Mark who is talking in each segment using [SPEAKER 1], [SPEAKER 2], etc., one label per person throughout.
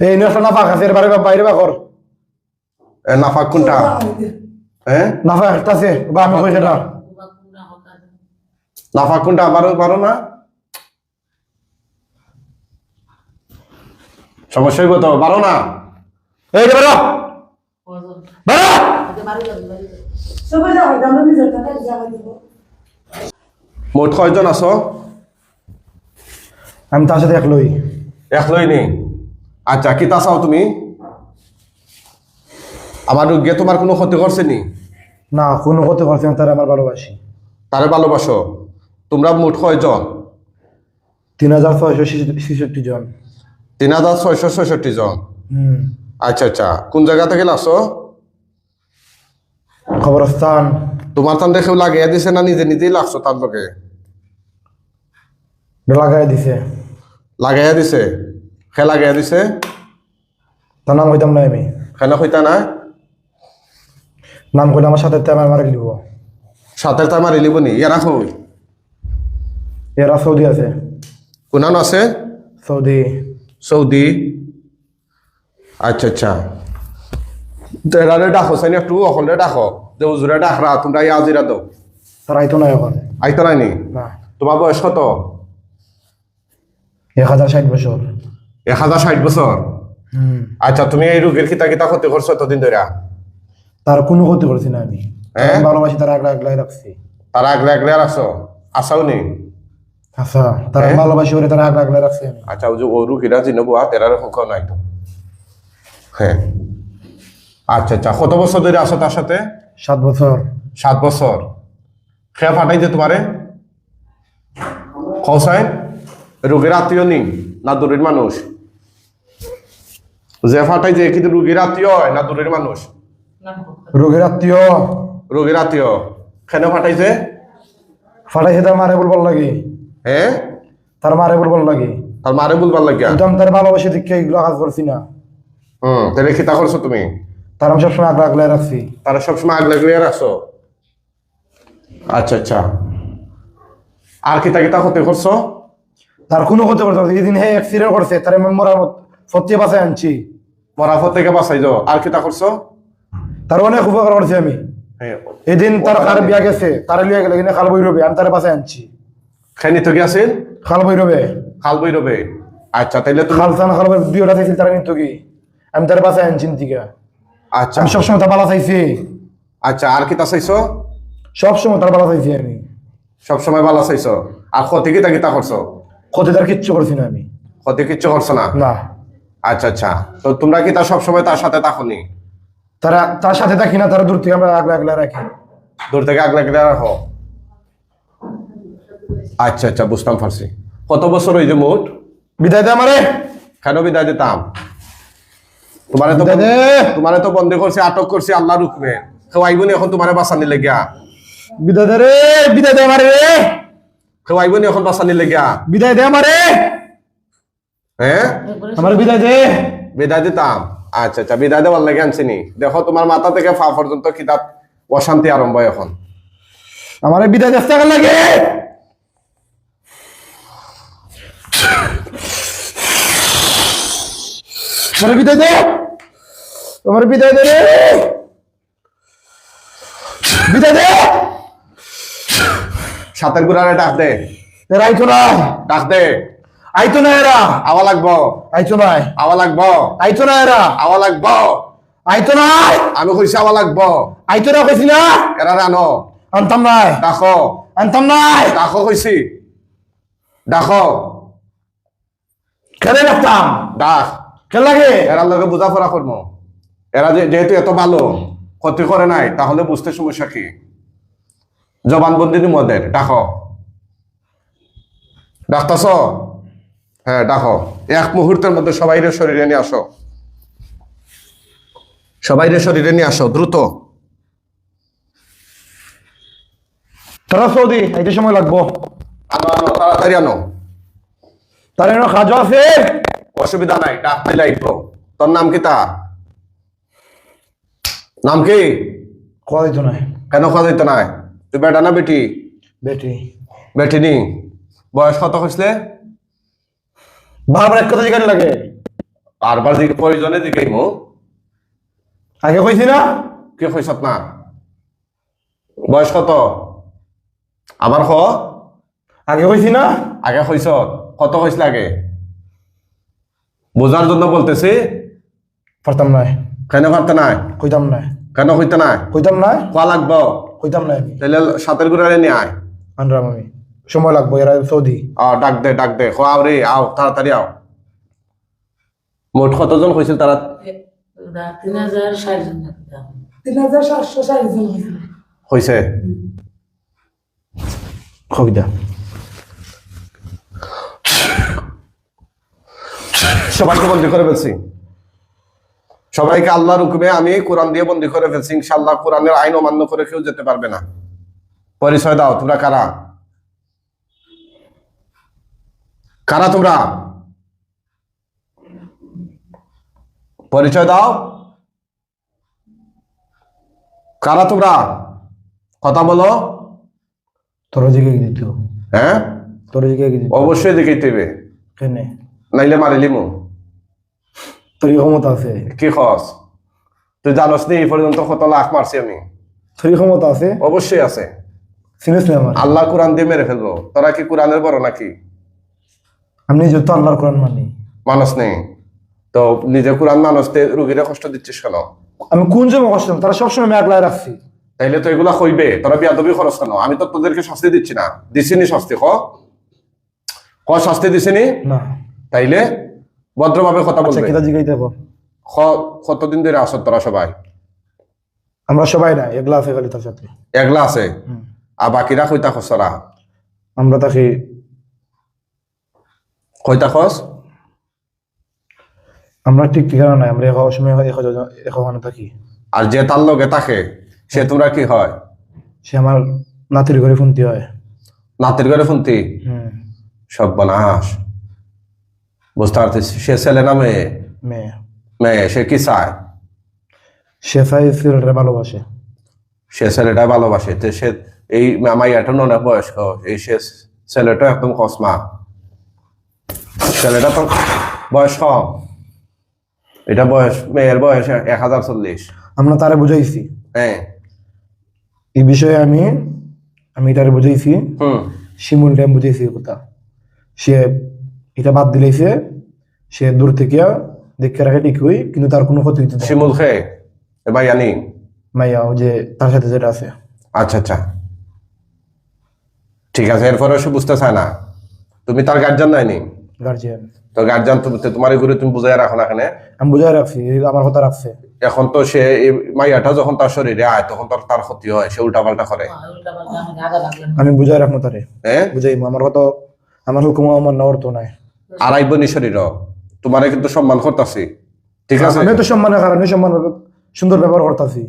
[SPEAKER 1] এই নষ্ট নাফাক আছে এর বাইরে বা- কর
[SPEAKER 2] এ, নাফাক কোনটা? হ্যাঁ
[SPEAKER 1] নাফাক একটা আছে বা আমি কই সেটা?
[SPEAKER 2] নাফাক কোনটা পারো পারো না? সমস্যা হইব তো পারো না?
[SPEAKER 1] এই যে
[SPEAKER 3] জায়গা
[SPEAKER 2] মোট কয়জন আছো?
[SPEAKER 1] আমি তার সাথে একলই
[SPEAKER 2] একলই নি আচ্ছা কি চাও তুমি? আমার রোগিয়ে তোমার কোনো ক্ষতি করছে নি?
[SPEAKER 1] না কোনো ক্ষতি পারছি না তার আমার ভালোবাসি।
[SPEAKER 2] তারে ভালোবাসো। তোমরা মোট কয়জন?
[SPEAKER 1] তিন হাজার ছয়শো ছেষট্টি জন।
[SPEAKER 2] তিন হাজার ছয়শো ছয়ষট্টি জন। আচ্ছা আচ্ছা। কোন জায়গা থেকে আসো
[SPEAKER 1] খবরস্থান
[SPEAKER 2] তোমার তান দেখেও লাগিয়ে দিছে না নিজে নিজেই লাগছো তার লোকে
[SPEAKER 1] লাগাই দিছে।
[SPEAKER 2] লাগাইয়া দিছে? খে লাগাইয়া দিছে?
[SPEAKER 1] তার নাম কইতাম না আমি।
[SPEAKER 2] খেলা কইতা না
[SPEAKER 1] নাম কইলে আমার সাথে আমার মারা গেলিব
[SPEAKER 2] সাতের তা মারি লিব নি? ইয়ারা কই
[SPEAKER 1] এরা সৌদি আছে
[SPEAKER 2] কোনান আছে?
[SPEAKER 1] সৌদি
[SPEAKER 2] সৌদি আচ্ছা আচ্ছা। তেরারে ডাকো সাইনি একটু অকলে ডাকো যে উজুরে ডাকরা তোমরা ইয়া আজিরা দাও।
[SPEAKER 1] তারা আইতো না এখন
[SPEAKER 2] আইতো নাইনি
[SPEAKER 1] না?
[SPEAKER 2] তোমার বয়স কত?
[SPEAKER 1] এক হাজার ষাট বছর
[SPEAKER 2] এক হাজার ষাট বছর আচ্ছা তুমি এই রোগের কিতা কিতা ক্ষতি করছ এতদিন ধরে
[SPEAKER 1] তার কোনো ক্ষতি করছি না আমি? ভালোবাসি তার আগলা আগলাই রাখছি
[SPEAKER 2] তারা আগলে আগলে রাখছো আসাও নি?
[SPEAKER 1] আচ্ছা তার? ভালোবাসি ওরে তার আগলা আগলাই রাখছি আমি।
[SPEAKER 2] আচ্ছা ওই যে ও রুগীরা চিনবো আর তেরার সংখ্যা নাই তো। হ্যাঁ আচ্ছা আচ্ছা কত বছর ধরে আছো তার সাথে?
[SPEAKER 1] সাত বছর
[SPEAKER 2] সাত বছর খেয়া ফাটাই যে তোমারে খসাইন রোগীর আত্মীয় নি? না দূরের মানুষ যে ফাটাই যে কিন্তু রোগীর আত্মীয় হয় না দূরের মানুষ?
[SPEAKER 1] রোগীর আত্মীয়?
[SPEAKER 2] রোগীর আত্মীয়। কেন ফাটাইছে?
[SPEAKER 1] ফাটাইছে তার মারে বলবার লাগে।
[SPEAKER 2] হ্যাঁ
[SPEAKER 1] তার মারে বলবার লাগে।
[SPEAKER 2] তার মারে বলবার লাগিয়া?
[SPEAKER 1] কিন্তু আমি তার ভালোবাসি দেখে এগুলো কাজ করছি না।
[SPEAKER 2] হুম তাহলে খিতা করছ তুমি?
[SPEAKER 1] তার আমি সবসময় আগলা আগলাই রাখছি।
[SPEAKER 2] তারা সবসময় আগলে গলিয়ে রাখছো? আচ্ছা আচ্ছা। আর কিতা কিতা ক্ষতি করছ?
[SPEAKER 1] তার কোনো ক্ষতি করতে পারছি যেদিন হে অ্যাক্সিডেন্ট করছে তার আমি মরার সত্যি বাসায় আনছি।
[SPEAKER 2] মরাফত থেকে বাঁচাই যাও আর কিতা করছ?
[SPEAKER 1] তার অনেক উপকার করছি আমি। এদিন তার কার বিয়া গেছে তার লিয়ে গেলে কিনা খাল বই রবে আমি তার বাসায় আনছি।
[SPEAKER 2] খেনি তো গিয়াছিল
[SPEAKER 1] খাল বই রবে
[SPEAKER 2] খাল বই আচ্ছা তাইলে তুমি
[SPEAKER 1] খাল চান খাল বই দুইটা চাইছিল তারা নিত কি? আমি তার বাসায় আনছি থেকে
[SPEAKER 2] আচ্ছা।
[SPEAKER 1] আমি সবসময় তার বালা চাইছি।
[SPEAKER 2] আচ্ছা আর কিতা চাইছো?
[SPEAKER 1] সবসময় তার বালা চাইছি আমি।
[SPEAKER 2] সবসময় ভালো চাইছো। আর ক্ষতি কিতা কিতা করছ?
[SPEAKER 1] ক্ষতি তার কিচ্ছু করছি না আমি।
[SPEAKER 2] ক্ষতি কিচ্ছু করছ না?
[SPEAKER 1] না।
[SPEAKER 2] আচ্ছা আচ্ছা। তো তোমরা কি তার সবসময় তার সাথে থাকনি?
[SPEAKER 1] তারা তার সাথে থাকি না তারা দূর থেকে আমরা আগলা আগলা রাখি।
[SPEAKER 2] দূর থেকে আগলে আগলে রাখো? আচ্ছা আচ্ছা বুঝতাম পারছি কত বছর ওই যে মোট?
[SPEAKER 1] বিদায় দে আমারে।
[SPEAKER 2] কেন বিদায় দিতাম? তোমারে তো তোমারে তো বন্ধ করছে আটক করছে আল্লাহ রুকমে কেউ আইবনি এখন তোমারে বাঁচানি লেগিয়া
[SPEAKER 1] বিদায় দে রে বিদায় দে আমারে।
[SPEAKER 2] কেউ আইবনি এখন বাঁচানি লেগিয়া
[SPEAKER 1] বিদায় দে আমারে।
[SPEAKER 2] হ্যাঁ?
[SPEAKER 1] আমার বিদায় দে।
[SPEAKER 2] বিদায় দিতাম। আচ্ছা আচ্ছা বিদায় দেওয়ার লেগে আনছিনি দেখো তোমার মাথা থেকে ফা পর্যন্ত কিতাব অশান্তি আরম্ভ এখন।
[SPEAKER 1] আমারে বিদায় দে টাকা লাগে। আমার বিদায় দে। আমার বিদায় দে রে। বিদায় দে।
[SPEAKER 2] সাতের গুড়ারে ডাক দে।
[SPEAKER 1] আইতো না।
[SPEAKER 2] ডাক দে।
[SPEAKER 1] আইতো না এরা।
[SPEAKER 2] আওয়া লাগবো।
[SPEAKER 1] আইতো না
[SPEAKER 2] আওয়া লাগবো।
[SPEAKER 1] আইতো না এরা।
[SPEAKER 2] আওয়া লাগবো।
[SPEAKER 1] আইতো না
[SPEAKER 2] আমি কইছি আওয়া লাগবো।
[SPEAKER 1] আইতো না কইছি না।
[SPEAKER 2] এরা রানো।
[SPEAKER 1] আনতাম নাই।
[SPEAKER 2] ডাকো।
[SPEAKER 1] আনতাম নাই।
[SPEAKER 2] ডাকো কইছি। ডাকো।
[SPEAKER 1] কেন রাখতাম।
[SPEAKER 2] ডাক।
[SPEAKER 1] কেন লাগে।
[SPEAKER 2] এরার লগে বোঝাপড়া করব এরা যেহেতু এত ভালো ক্ষতি করে নাই তাহলে বুঝতে সমস্যা কি? জবানবন্দি দি মদের ডাকো। ডাকতাছ? হ্যাঁ ডাকো। এক মুহূর্তের মধ্যে সবাইরে শরীরে নিয়ে আসো। সবাইরে শরীরে নিয়ে আসো দ্রুত।
[SPEAKER 1] তোরা সৌদি আইতে সময় লাগবো।
[SPEAKER 2] তাড়াতাড়ি আনো।
[SPEAKER 1] তার এনে কাজও আছে?
[SPEAKER 2] অসুবিধা নাই ডাক তোর নাম কি তা? নাম কি?
[SPEAKER 1] কোয়া দিত নাই।
[SPEAKER 2] কেন খাওয়া দিত নাই? তুই বেটা না বেটি?
[SPEAKER 1] বেটি।
[SPEAKER 2] বেটি নি বয়স কত হয়েছিলে
[SPEAKER 1] বারবার এক কথা জিজ্ঞাসা লাগে?
[SPEAKER 2] বারবার দিকে প্রয়োজনে মো
[SPEAKER 1] আগে কইছি না?
[SPEAKER 2] কি কইছত না? বয়স কত? আবার খ
[SPEAKER 1] আগে কইছি না?
[SPEAKER 2] আগে কইছত কত কইছিল আগে বোঝার জন্য বলতেছি।
[SPEAKER 1] পারতাম নাই।
[SPEAKER 2] কেন পারতে নাই?
[SPEAKER 1] কইতাম নাই।
[SPEAKER 2] কেন কইতে নাই?
[SPEAKER 1] কইতাম নাই?
[SPEAKER 2] কোয়া লাগবো?
[SPEAKER 1] কইতাম নাই
[SPEAKER 2] তাহলে সাতের গুড়ারে নিয়ে আয়।
[SPEAKER 1] আনরাম আমি। সময় লাগবো এরা সৌদি।
[SPEAKER 2] আও ডাক দে ডাক দে। খোয়াও রে আও তাড়াতাড়ি আও মোট কতজন হয়েছিল তারা
[SPEAKER 4] তিন হাজার ষাট জন
[SPEAKER 3] তিন হাজার সাতশো ষাট জন
[SPEAKER 2] হয়েছে
[SPEAKER 1] কবিতা
[SPEAKER 2] সবাইকে বন্দি করে ফেলছি। সবাইকে আল্লাহর হুকুমে আমি কোরআন দিয়ে বন্দি করে ফেলছি। ইনশাল্লাহ কোরআনের আইন অমান্য করে কেউ যেতে পারবে না। পরিচয় দাও তোমরা কারা? কারা তোমরা? পরিচয় দাও। কারা তোমরা? কথা বলো।
[SPEAKER 1] তোর দিকে কি দিত
[SPEAKER 2] হ্যাঁ?
[SPEAKER 1] তোর দিকে কি দিত
[SPEAKER 2] অবশ্যই দেখে দেবে
[SPEAKER 1] কেনে?
[SPEAKER 2] নাইলে মারিলিমু
[SPEAKER 1] তোর ক্ষমতা আছে?
[SPEAKER 2] কি খস? তুই জানোস নি এই পর্যন্ত কত লাখ মারছি আমি।
[SPEAKER 1] তোর ক্ষমতা আছে?
[SPEAKER 2] অবশ্যই আছে।
[SPEAKER 1] আমার?
[SPEAKER 2] আল্লাহ কোরআন দিয়ে মেরে ফেলব। তোরা কি কোরআনের বড় নাকি?
[SPEAKER 1] আমি নিজে তো আল্লাহর কোরআন মানি।
[SPEAKER 2] মানুষ নেই। তো নিজে কোরআন মানুষতে রুগীরা কষ্ট দিচ্ছিস কেন?
[SPEAKER 1] আমি কোন জমা কষ্ট তারা সবসময় আমি আগলায় রাখছি।
[SPEAKER 2] তাইলে তো এগুলা হইবে। তোরা বিয়াদবি খরচ কেন? আমি তো তোদেরকে শাস্তি দিচ্ছি না। দিছিনি শাস্তি ক? ক শাস্তি দিছিনি?
[SPEAKER 1] না।
[SPEAKER 2] তাইলে ভদ্রভাবে কথা
[SPEAKER 1] আচ্ছা
[SPEAKER 2] বলবে।
[SPEAKER 1] কিতা জিগাইতে হব।
[SPEAKER 2] খ কতদিন ধরে আসত তোরা সবাই?
[SPEAKER 1] আমরা সবাই না এগুলা আছে খালি তার সাথে।
[SPEAKER 2] একলা আছে? আর বাকিরা কইতা খসরা
[SPEAKER 1] আমরা তাকে
[SPEAKER 2] কইতা খস
[SPEAKER 1] আমরা ঠিক ঠিকানা নাই আমরা এক সময় থাকি।
[SPEAKER 2] আর যে তার লগে থাকে সে তোমরা কি হয়?
[SPEAKER 1] সে আমার নাতির ঘরে ফোনতি হয়।
[SPEAKER 2] নাতির ঘরে
[SPEAKER 1] হুম।
[SPEAKER 2] সব বানাস বুঝতে পারতেছি। সে ছেলে না মেয়ে?
[SPEAKER 1] মেয়ে।
[SPEAKER 2] মেয়ে সে কি চায়?
[SPEAKER 1] সে চাই সিরিয়ালটা ভালোবাসে।
[SPEAKER 2] সে ছেলেটা ভালোবাসে। সে এই আমার এটা অনেক বয়স্ক এই সে ছেলেটা একদম কসমা। ছেলেটা তো বয়স কম। এটা বয়স মেয়ের বয়স এক হাজার চল্লিশ।
[SPEAKER 1] আমরা তারে বুঝাইছি।
[SPEAKER 2] হ্যাঁ।
[SPEAKER 1] এই বিষয়ে আমি আমি তারে বুঝাইছি। শিমুল ড্যাম বুঝাইছি কথা। সে এটা বাদ দিলেছে সে দূর থেকে দেখে রাখে ঠিকই কিন্তু তার কোনো ক্ষতি হইতে
[SPEAKER 2] শিমুল খে এবার জানি
[SPEAKER 1] মাইয়া ও যে তার সাথে যেটা আছে।
[SPEAKER 2] আচ্ছা আচ্ছা। ঠিক আছে এরপরে সে বুঝতে চায় না। তুমি তার গার্জিয়ান নাইনি
[SPEAKER 1] গার্জিয়ান
[SPEAKER 2] তো গার্জিয়ান তুমি তোমার ঘুরে তুমি বুঝাই রাখো না এখানে?
[SPEAKER 1] আমি বুঝাই রাখছি আমার কথা রাখছে।
[SPEAKER 2] এখন তো সে মাইয়াটা যখন তার শরীরে আয় তখন তার তার ক্ষতি হয় সে উল্টা পাল্টা করে
[SPEAKER 4] লাগলেন
[SPEAKER 1] আমি বুঝাই রাখব তারে।
[SPEAKER 2] হ্যাঁ?
[SPEAKER 1] বুঝাই আমার কথা আমার হুকুম আমার না অর্থ নাই।
[SPEAKER 2] আর আইব নি শরীর। তোমারে কিন্তু সম্মান করতেছি। ঠিক আছে?
[SPEAKER 1] আমি তো সম্মানের কারণে সম্মান সুন্দর ব্যবহার করতেছি।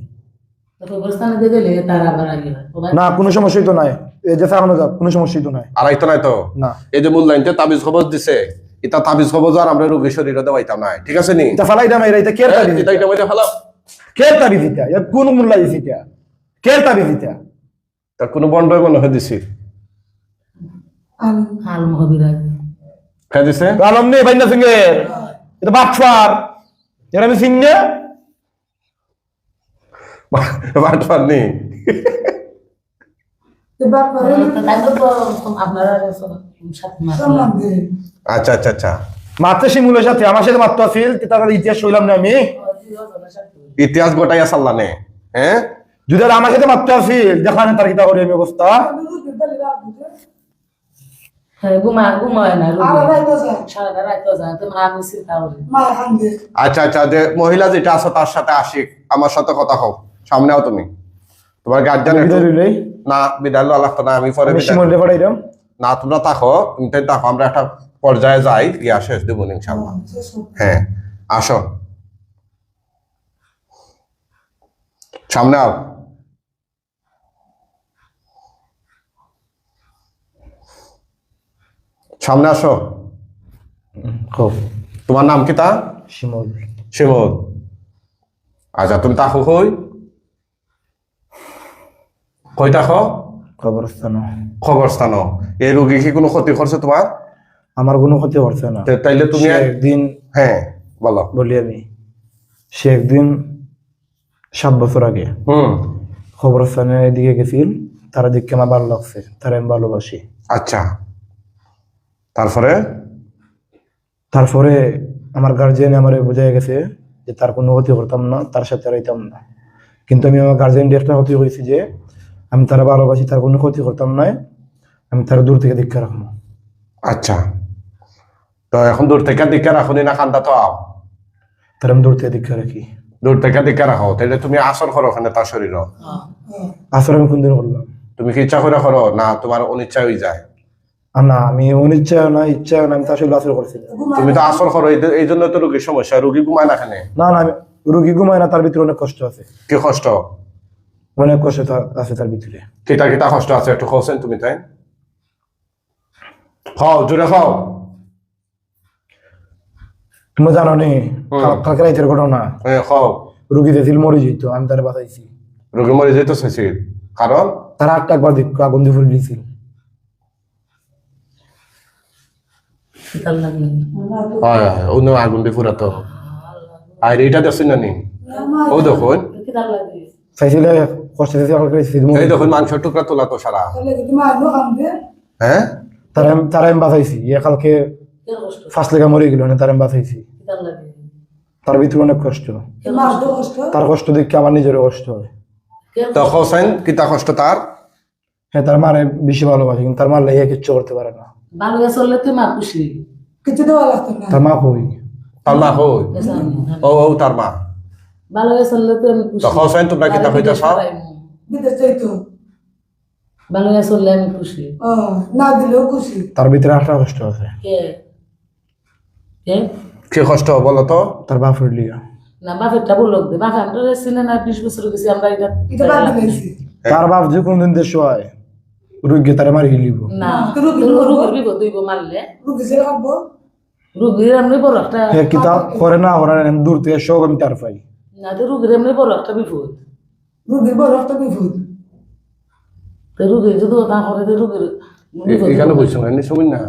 [SPEAKER 1] না কোনো সমস্যাই তো নাই। এই যে যাক কোনো সমস্যাই তো নাই।
[SPEAKER 2] আর আইতো নাই তো?
[SPEAKER 1] না।
[SPEAKER 2] এই যে মূল্যায়নতে তাবিজ খবর দিছে এটা তাবিজ খবর আর আমরা রোগীর শরীরে দেওয়াইতাম নাই ঠিক আছে নি?
[SPEAKER 1] এটা ফালাই দাম এটা কের
[SPEAKER 2] হ্যাঁ,
[SPEAKER 1] তাবি
[SPEAKER 2] এটা এটা মধ্যে ফেলাও।
[SPEAKER 1] কের তাবি দিতা এর কোন মূল্য দিছি এটা?
[SPEAKER 2] তার কোনো মনে হয় দিছি।
[SPEAKER 3] আল-
[SPEAKER 1] আলম নেই বাইন্দা সিংহের এটা বাটফার এর আমি সিং না
[SPEAKER 2] বাট পারনি
[SPEAKER 3] এবার পরে
[SPEAKER 4] তাই তো আপনারা সাথে মারলেন
[SPEAKER 3] সম্মান দিয়ে
[SPEAKER 2] আচ্ছা আচ্ছা আচ্ছা।
[SPEAKER 1] মাত্র শিমুলের সাথে আমার সাথে মাত্র আছিল তার ইতিহাস শুনলাম না আমি।
[SPEAKER 2] ইতিহাস গোটাই আসাল্লা নে হ্যাঁ?
[SPEAKER 1] যদি আর আমার সাথে মাত্র আছিল দেখানে তার কিতা করি আমি অবস্থা।
[SPEAKER 4] হ্যাঁ
[SPEAKER 2] আচ্ছা আচ্ছা যে মহিলা যেটা আছে তার সাথে আশিক আমার সাথে কথা হোক সামনে আও তুমি। তোমার গার্জিয়ান না বিদায় লওয়া লাগতো না আমি পরে না তোমরা থাকো তুমি তাই থাকো আমরা একটা পর্যায়ে যাই গিয়া শেষ দেবো ইনশাল্লাহ হ্যাঁ আসো। সামনে আও। সামনে আসো।
[SPEAKER 1] খুব।
[SPEAKER 2] তোমার নাম কি তা?
[SPEAKER 1] শিমুল।
[SPEAKER 2] শিমুল। আচ্ছা তুমি তাকো কই? কই তাকো
[SPEAKER 1] কবরস্থান
[SPEAKER 2] এই রোগী কি কোনো ক্ষতি করছে তোমার
[SPEAKER 1] আমার কোনো ক্ষতি করছে না।
[SPEAKER 2] তাইলে তুমি
[SPEAKER 1] একদিন
[SPEAKER 2] হ্যাঁ বলো।
[SPEAKER 1] বলি আমি সে একদিন সাত বছর আগে
[SPEAKER 2] হুম।
[SPEAKER 1] খবরস্থানের দিকে গেছিল তারা দেখে আমার ভালো লাগছে তারা আমি ভালোবাসি
[SPEAKER 2] আচ্ছা। তারপরে
[SPEAKER 1] তারপরে আমার গার্জিয়ান আমার বোঝা গেছে যে তার কোনো ক্ষতি করতাম না তার সাথে রইতাম না। কিন্তু আমি আমার গার্জিয়ান একটা ক্ষতি হয়েছি যে আমি তারা ভালোবাসি তার কোনো ক্ষতি করতাম না। আমি তার দূর থেকে দীক্ষা রাখব।
[SPEAKER 2] আচ্ছা। তো এখন দূর থেকে দীক্ষা রাখুনি না কান্দা তো আও।
[SPEAKER 1] তার আমি দূর থেকে দীক্ষা রাখি।
[SPEAKER 2] দূর থেকে দিকে রাখো তাহলে তুমি আসর করো ওখানে তার শরীর
[SPEAKER 1] আসলে আমি কোনদিন করলাম?
[SPEAKER 2] তুমি কি ইচ্ছা করে করো না তোমার অনিচ্ছা হয়ে যায়?
[SPEAKER 1] না আমি অনিচ্ছা না ইচ্ছা না আমি তার সাথে আসলে করছিলাম
[SPEAKER 2] তুমি তো আসর করো এই- জন্য তো রোগীর সমস্যা রোগী ঘুমায় না খানে
[SPEAKER 1] না না আমি রুগী ঘুমায় না তার ভিতরে অনেক কষ্ট আছে।
[SPEAKER 2] কি কষ্ট?
[SPEAKER 1] অনেক কষ্ট আছে তার ভিতরে।
[SPEAKER 2] কিতা কিতা কষ্ট আছে একটু খাওছেন তুমি তাই। খাও জোরে খাও
[SPEAKER 1] তুমি জানো নি কালকে রাইতের ঘটনা।
[SPEAKER 2] হ্যাঁ খাও
[SPEAKER 1] রুগী দিয়েছিল মরে যেত আমি তারা বাঁচাইছি।
[SPEAKER 2] রোগী মরে যেতে চাইছিল কারণ?
[SPEAKER 1] তারা আটটা একবার দিক আগুন দিয়ে ফুলে দিয়েছিল।
[SPEAKER 2] হয় হয় অন্য আগুন দিয়ে ফুরাতো। আর এইটা দেখছেন না নি? ও দেখুন।
[SPEAKER 1] চাইছিলে কষ্ট কালকে রাইতেছিল, মরে
[SPEAKER 2] এই দেখুন মাংস টুকরা তোলা তো সারা।
[SPEAKER 3] কি
[SPEAKER 2] হ্যাঁ
[SPEAKER 1] তারা আমি- তারা আমি বাঁচাইছি। ইয়ে কালকে
[SPEAKER 4] কে
[SPEAKER 1] ফার্স্ট লেগে মরে গেল না তারা আমি বাঁচাইছি। তার ভিতরে অনেক কষ্ট। তার কষ্ট দেখে আমার নিজেরও কষ্ট হয়।
[SPEAKER 4] কে
[SPEAKER 2] তো খাওছেন কিতা কষ্ট তার?
[SPEAKER 1] হ্যাঁ তার মারে বেশি ভালোবাসে কিন্তু তার মা লেগে কিচ্ছু করতে পারে না।
[SPEAKER 4] ভালো চললে তুই মা খুশি।
[SPEAKER 3] কিছু দেওয়া লাগতো না।
[SPEAKER 1] তার মা কই?
[SPEAKER 2] তার মা হই ও ও তার মা।
[SPEAKER 4] ভালো চললে আমি খুশি।
[SPEAKER 2] তোমরা
[SPEAKER 4] তারে
[SPEAKER 2] কইতেছ
[SPEAKER 4] বিদেশ পাঠাইমু। ভালো গেছে চললে আমি খুশি।
[SPEAKER 3] না দিলেও খুশি।
[SPEAKER 1] তার ভিতরে কষ্ট আছে।
[SPEAKER 4] কে? কে?
[SPEAKER 2] কি কষ্ট বলো তো?
[SPEAKER 1] তার বাপের লিয়া।
[SPEAKER 4] না বাপেরটা বলক দে বাপে আমরা না বিশ বছর গেছি আমরা এটা
[SPEAKER 3] এটা বাদ দিয়েছি।
[SPEAKER 1] তার বাপ যে কোনদিন দেশ হয় রুগী তারে মারি লিব
[SPEAKER 4] না রুগীর বিপদ হইব মারলে।
[SPEAKER 3] রুগী
[SPEAKER 4] রুগীর এমনি বড় একটা
[SPEAKER 1] হে করে না করে না, দূর থেকে সব আমি তার পাই।
[SPEAKER 4] না তো রুগীর এমনি বড় একটা বিপদ।
[SPEAKER 3] রুগীর বড় একটা বিপদ।
[SPEAKER 4] তো রুগীর যদি ওটা করে তো রুগীর
[SPEAKER 2] এখানে বলছো এমনি শুনুন না?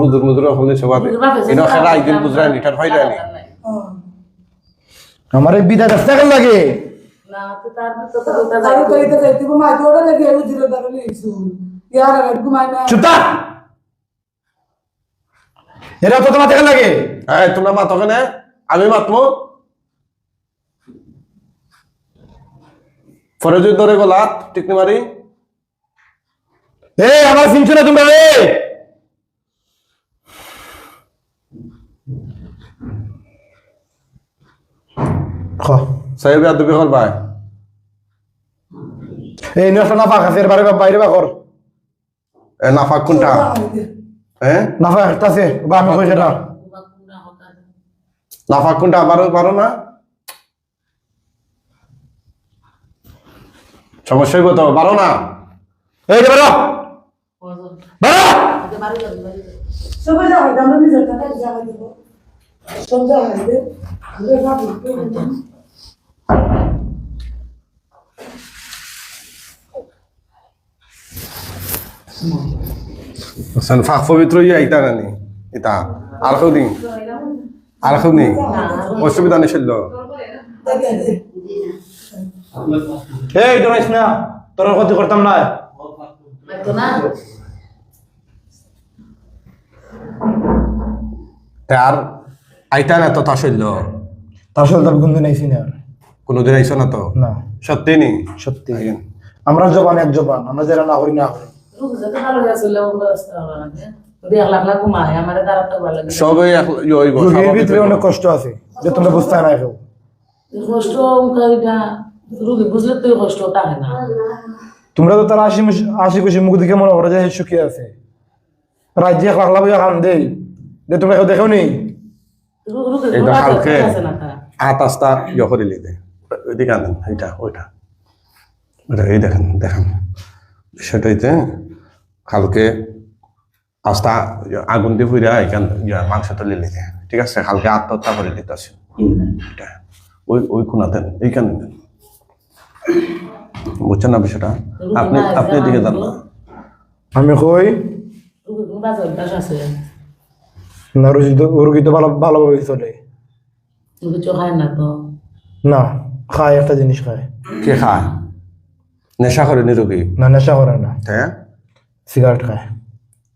[SPEAKER 2] বুজুর মুজুর হলে সবাই
[SPEAKER 4] টাকা
[SPEAKER 2] খেলা একদিন নিটার হয় না
[SPEAKER 1] আমার এই বিদায় রাস্তা কেন লাগে।
[SPEAKER 4] না তো তার তো
[SPEAKER 3] তো। এটা লেগে রুজির দ্বারা লিয়েছু ইয়ার আর ঘুমাই না
[SPEAKER 1] চুতা এরা তো তোমার লাগে।
[SPEAKER 2] হ্যাঁ তোমরা মাতো কেন আমি মাতমো যদি ধরে গলাত টিকনি মারি।
[SPEAKER 1] এ আমার চিনছো না তোমরা খ।
[SPEAKER 2] সাহেব দুবি করবাই
[SPEAKER 1] এই নষ্ট না আছে বাইরে বাইরে বা কর।
[SPEAKER 2] এ নাফাক কোনটা? হ্যাঁ
[SPEAKER 1] না ফাঁক আছে বা আমি কই সেটা
[SPEAKER 2] নাফাক কোনটা আবারও পারো না? সমস্যা হইব তো পারো না?
[SPEAKER 1] এই বেরো। বেরো।
[SPEAKER 2] ফাঁক পবিত্র ইয়ে নানি ইটা আর কেউ দিন আর কেউ নেই অসুবিধা নেই
[SPEAKER 1] এই দৌড়াইস না তোর ক্ষতি করতাম না
[SPEAKER 2] আর আইতা না তো তা শৈল
[SPEAKER 1] তার গুণ নাইছি না।
[SPEAKER 2] কোনোদিন আইসো না তো
[SPEAKER 1] না।
[SPEAKER 2] সত্যি নি?
[SPEAKER 1] সত্যি। আমরা জবান এক জবান আমরা যারা না করি না
[SPEAKER 2] হইব,
[SPEAKER 1] ভিতরে অনেক কষ্ট আছে যে তোমরা বুঝতে না কেউ
[SPEAKER 4] কষ্ট রুগী বুঝলে তো কষ্ট থাকে না
[SPEAKER 1] তোমরা তো তার আশি আশি খুশি মুখ দিকে মনে করো যে আছে। রাজ্যে এক লাখ লাখ খান দেই যে তোমরা কেউ দেখো নি?
[SPEAKER 2] এটা
[SPEAKER 4] কোনো
[SPEAKER 2] কালকে
[SPEAKER 4] আছে- আছে না তা?
[SPEAKER 2] আট আস্তা ইয়ে দে। ওইদিকে আনেন এইটা ওইটা। ওইটা এই দেখেন দেখেন। বিষয়টা হইতে কালকে আস্তা আগুন দিয়ে ফুইরা এখান ইয়া মাংসটা লিলি দে। ঠিক আছে কালকে আত্মহত্যা করে দিতে আছে ওই ওই কোনাতেন এইখানে দেন বুঝছেন না বিষয়টা? আপনি আপনি এদিকে যান। না
[SPEAKER 1] আমি কই? না রুগী তো রুগী তো ভালো ভালোভাবে চলে।
[SPEAKER 4] কিছু খায় না তো?
[SPEAKER 1] না খায় একটা জিনিস খায়।
[SPEAKER 2] কে খায়? নেশা করে নিরোগী
[SPEAKER 1] না নেশা করে না।
[SPEAKER 2] হ্যাঁ
[SPEAKER 1] সিগারেট খায়।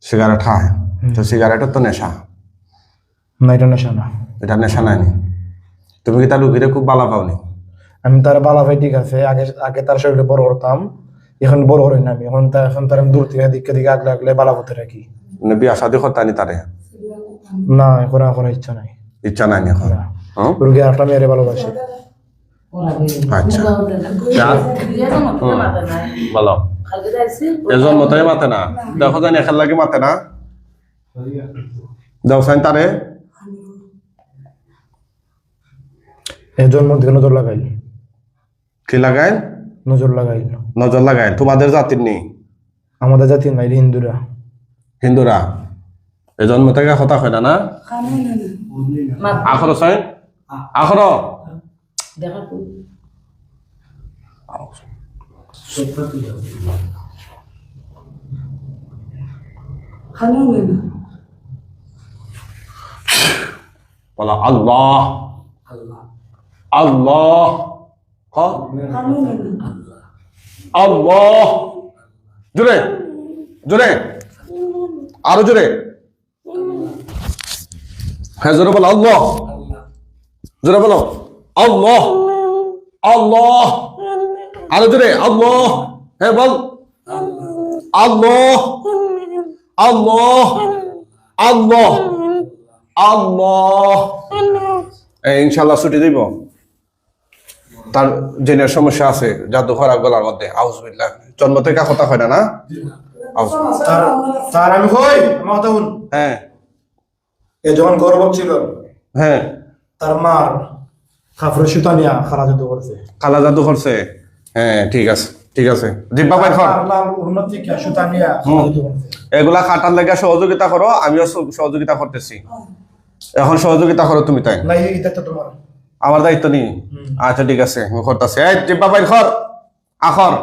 [SPEAKER 2] সিগারেট খায়? তো সিগারেটের তো নেশা।
[SPEAKER 1] না এটা নেশা না।
[SPEAKER 2] এটা নেশা নাইনি তুমি কি তার রুগীরে খুব ভালো পাওনি?
[SPEAKER 1] আমি তার বালা ভাই ঠিক আছে আগে আগে তার শরীরে বড় করতাম এখন বড় করি না আমি এখন তার এখন তার আমি দূর থেকে দিকে দিকে আগলে আগলে বালা করতে রাখি।
[SPEAKER 2] মানে বিয়া শাদি করতানি তারে?
[SPEAKER 1] না করা করার ইচ্ছা নাই।
[SPEAKER 2] ইচ্ছা নাই এখন?
[SPEAKER 1] রুগী একটা মেয়েরে ভালোবাসে।
[SPEAKER 2] আচ্ছা।
[SPEAKER 4] খালি যাইছি
[SPEAKER 2] এজন মতই মাতে না। দেখো জানি এখান লাগে মাতে না। দেও সাইন তারে।
[SPEAKER 1] এই জন্ম থেকে নজর লাগাইল।
[SPEAKER 2] কি লাগাই
[SPEAKER 1] নজর লাগাইল
[SPEAKER 2] নজর লাগাই তোমাদের জাতির নেই?
[SPEAKER 1] আমাদের জাতি নাই হিন্দুরা।
[SPEAKER 2] হিন্দুরা? এই জন্ম থেকে কথা হয় না না? আখর সাইন আখর? বলো আল্লাহ। আল্লাহ। আল্লাহ। জোরে। জোরে। আরও জোরে। হ্যাঁ জোরে বলো, আল্লাহ। জোরে বলো। আল্লাহ। আল্লাহ। আরও জোরে। আল্লাহ। হ্যাঁ বল। আল্লাহ। আল্লাহ। আল্লাহ। আল্লাহ। ইনশাল্লাহ ছুটি দিব। তার জেনের সমস্যা আছে জাদু খরা গলার মধ্যে আউজবিল্লাহ জন্ম থেকে কথা হয় না না?
[SPEAKER 1] তার আমি
[SPEAKER 2] হ্যাঁ।
[SPEAKER 1] এ যখন ছিল
[SPEAKER 2] হ্যাঁ।
[SPEAKER 1] তার মার খাফরে সুতা নিয়া খারা করছে।
[SPEAKER 2] কালা জাদু করছে? হ্যাঁ ঠিক আছে ঠিক আছে। জিব্বা এগুলা কাটার লেগে সহযোগিতা করো আমিও সহযোগিতা করতেছি। এখন সহযোগিতা করো তুমি তাই।
[SPEAKER 1] না তোমার।
[SPEAKER 2] আমার দায়িত্ব নেই। আচ্ছা ঠিক আছে করতেছি। এই জিব্বা বাইর কর আখর।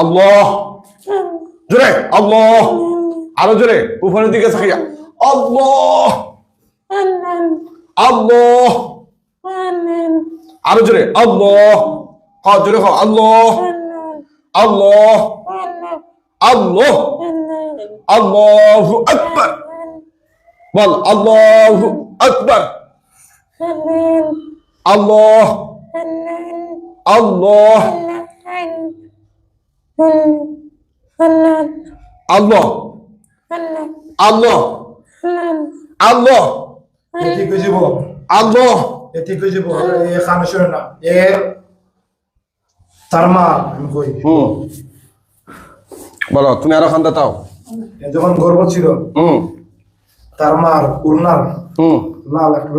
[SPEAKER 2] আল্লাহ। জোরে আল্লাহ। আরও জোরে উপরের দিকে তাকিয়া। আল্লাহ। আল্লাহ। আরও জোরে আল্লাহ। হ জোরে হ আল্লাহ আল্লাহ আল্লাহ আল্লাহু আকবার বল আল্লাহু আকবার আল্লাহ আল্লাহ আল্লাহ আল্লাহ আল্লাহ
[SPEAKER 1] এটি কই যাব
[SPEAKER 2] আল্লাহ
[SPEAKER 1] এটি কই যাব এ খানে শুনে না এর তার মা আমি কই?
[SPEAKER 2] হুম। বলো তুমি আরও খান্দা তাও
[SPEAKER 1] যখন গর্ব ছিল
[SPEAKER 2] হুম।
[SPEAKER 1] তার মার উড়নার
[SPEAKER 2] হুম।
[SPEAKER 1] লাল একটা